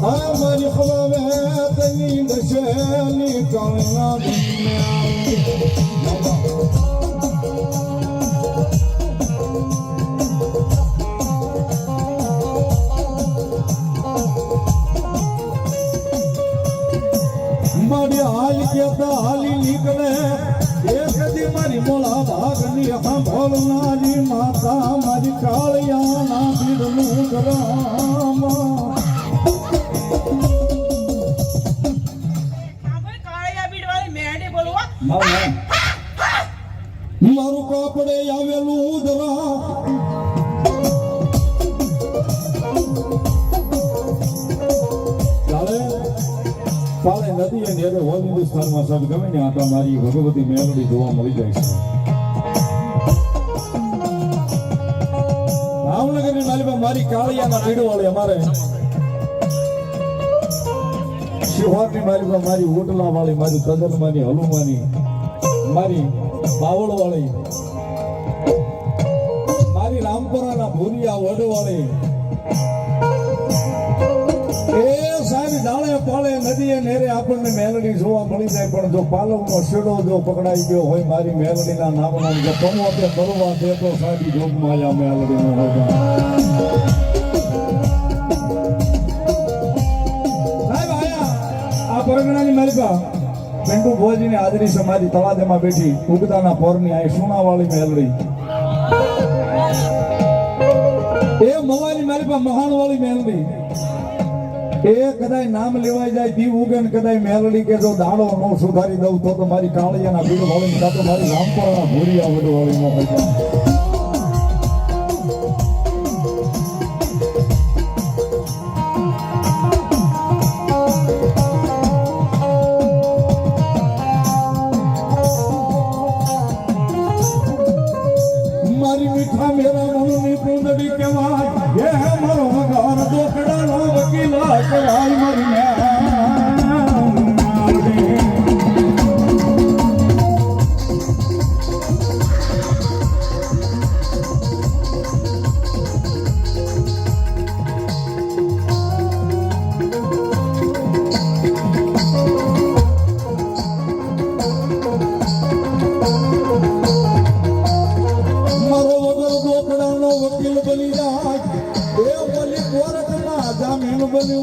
મારી ખવાવે તની દશેની કણના મારી હાલ કેતા હાલી નીકળે એક દી મારી મોળા ભાગની સાંભળનારી માતા મારી કાળિયાના ભીડનું ગ્રામ નદી ઓલ હિન્દુસ્તાનમાં સબ ગમે ને આટા મારી ભગવતી મેલડી જોવા મળી જાય છે. ભાવનગરની નાલીમાં મારી કાળિયાના પીડવાળી અમારે. મારી મારી ઓટલા વાળી મારી તદનમાની હલુમાની મારી બાવળ વાળી મારી રામપુરાના ભૂરિયા વડવાળી એ નદીએ નેરે આપણને મેલડી જોવા મળી જાય, પણ જો પાલવનો શેડો જો પકડાઈ ગયો હોય મારી મેલડીના નામનો, જો તમો તે કરવા દે તો સાડી જોગમાં આયા મેલડીનો હોય આ માલિકા, પિન્ટુ ભોજીની હાજરી છે, મારી તળાજામાં બેઠી, ઉગતાના પોરની આ સોનાવાળી મેલડી. એ મવાની માલકા મહાન વાળી મેલડી. એ કદાચ નામ લેવાય જાય દીવ ઉગે ને કદાય મેલડી કે જો દાડો નો સુધારી દઉં તો મારી કાળિયાના બીડ વાળી તો મારી રામપુરાના ભૂરિયા વડ વાળી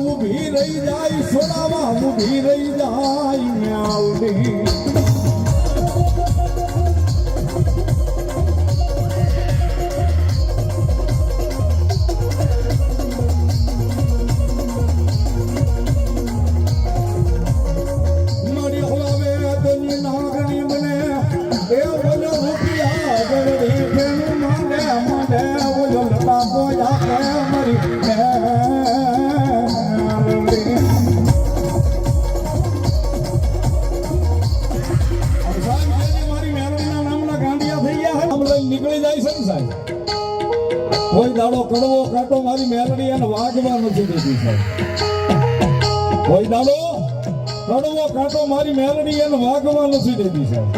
ઊભી રહી જાય સોનામાં ઊભી રહી જાય મ્યાવડી કોઈ દાડો કડવો કાંટો મારી મેલડી અને વાગવા નથી દેતી સાહેબ. કોઈ દાડો કડવો કાંટો મારી મેલડી એને વાગવા નથી દેતી સાહેબ.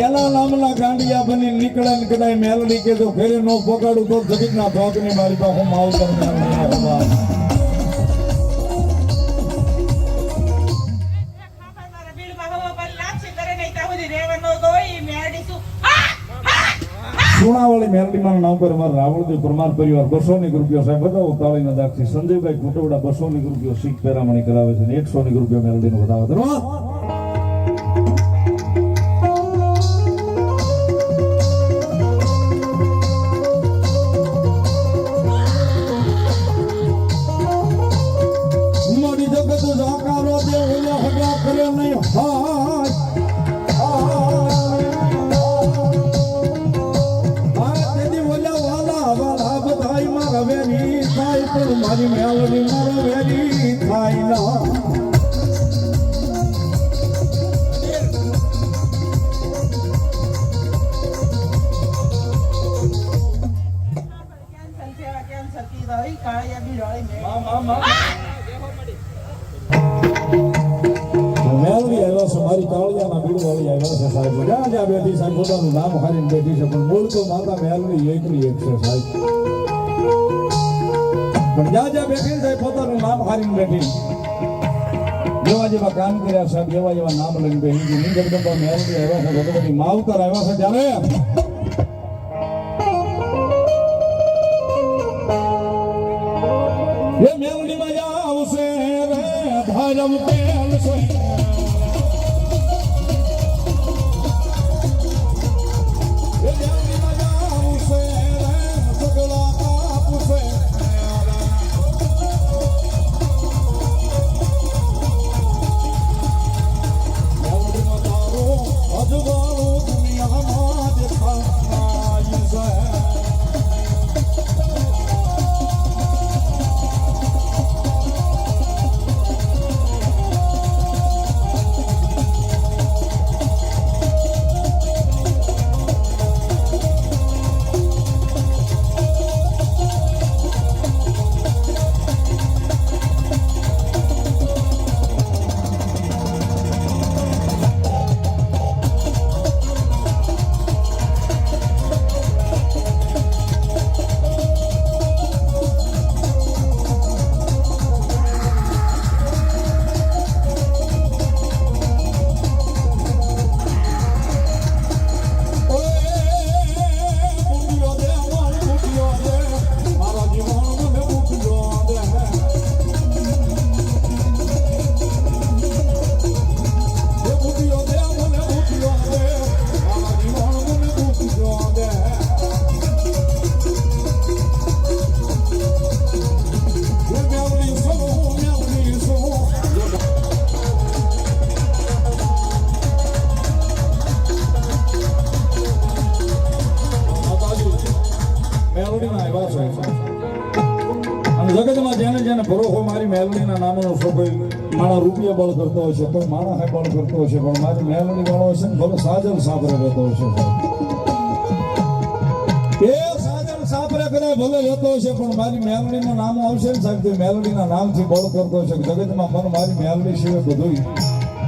એના નામના ગાંડિયા બની નીકળે ને મેલડી કે જો ઘરે નો પગાડું તો જગતના ભોગની મારી પાસે માવતર સુણાવાળી મેરડીમાં નામ પર અમારા રાવણદેવ પરમાર પરિવાર બસો ની રૂપિયા સાહેબ બતાવો તાળીના દાખથી સંજયભાઈ કુટવડા બસો ની રૂપિયા શીખ પેરામણી કરાવે છે ની ગ્રુપિયો મેરડીનો વધાવો. ધન્યવાદ. જ્યાં બેઠી સાહેબ પોતાનું નામ હારીને બેઠી છે પણ મૂળ તો માતા મેલડી એકલી એક છે સાહેબ. પણ જ્યાં જ્યાં બેઠી સાહેબ પોતાનું નામ હારીને બેઠી. જેવા જેવા કામ કર્યા સાહેબ, એવા એવા નામ લઈને બેસી ગઈ. ની જગદંબા મહેલની આવ્યા છે, ભગવતી માવતર આવ્યા છે ત્યારે. એ મેલડીમાં આવશે રે ધરમ તેલ છે મેલોડીના નામનો છો કોઈ માણા રૂપિયા બળ કરતો હશે કોઈ માણા બળ કરતો હશે પણ મારી મેલોડી વાળો હશે ને ભલે સાજલ સાપરે રહેતો હશે એ સાજલ સાપરે કરે ભલે રહેતો હશે પણ મારી મેલોડીનું નામ આવશે ને સાહેબ, તે મેલોડીના નામથી બળ કરતો હશે જગતમાં મન મારી મેલડી સિવાય બધું